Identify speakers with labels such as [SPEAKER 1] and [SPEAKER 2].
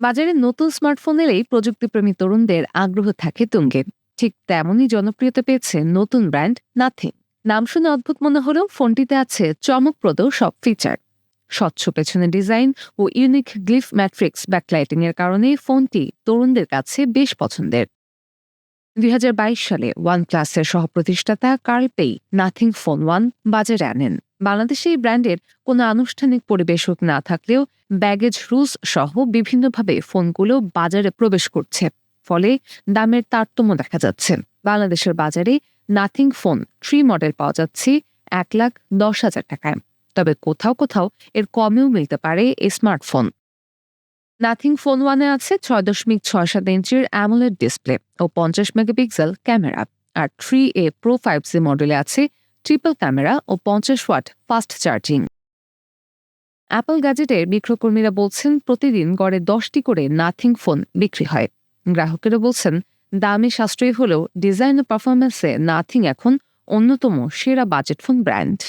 [SPEAKER 1] বাজারে নতুন স্মার্টফোন এলেই প্রযুক্তিপ্রেমী তরুণদের আগ্রহ থাকে তুঙ্গে। ঠিক তেমনই জনপ্রিয়তা পেয়েছে নতুন ব্র্যান্ড নাথিং। নাম শুনে অদ্ভুত মনে হলেও ফোনটিতে আছে চমকপ্রদ সব ফিচার। স্বচ্ছ পেছনের ডিজাইন ও ইউনিক গ্লিফ ম্যাট্রিক্স ব্যাকলাইটিংয়ের কারণে ফোনটি তরুণদের কাছে বেশ পছন্দের। দুই হাজার বাইশ সালে ওয়ান ক্লাসের সহপ্রতিষ্ঠাতা Carl Pei Nothing Phone one বাজারে আনেন। বাংলাদেশে এই ব্র্যান্ডের কোনো আনুষ্ঠানিক পরিবেশক না থাকলেও ব্যাগেজ রুলস সহ বিভিন্নভাবে ফোনগুলো বাজারে প্রবেশ করছে। ফলে দামের তারতম্য দেখা যাচ্ছে। বাংলাদেশের বাজারে নাথিং ফোন থ্রি মডেল পাওয়া যাচ্ছে এক লাখ দশ হাজার টাকায়। তবে কোথাও কোথাও এর কমেও মিলতে পারে এই স্মার্টফোন। নাথিং ফোন ওয়ানে আছে ছয় দশমিক ছয় সাত ইঞ্চির অ্যামোলেড ডিসপ্লে ও পঞ্চাশ megapixel camera. R three A pro five C মডেলে আছে ট্রিপল ক্যামেরা ও পঞ্চাশ ওয়াট ফাস্ট চার্জিং অ্যাপল গ্যাজেটের বিক্রয়কর্মীরা বলছেন, প্রতিদিন গড়ে দশটি করে নাথিং ফোন বিক্রি হয়। গ্রাহকেরা বলছেন, দামে সাশ্রয়ী হলেও ডিজাইন ও পারফরমেন্সে নাথিং এখন অন্যতম সেরা বাজেট ফোন ব্র্যান্ড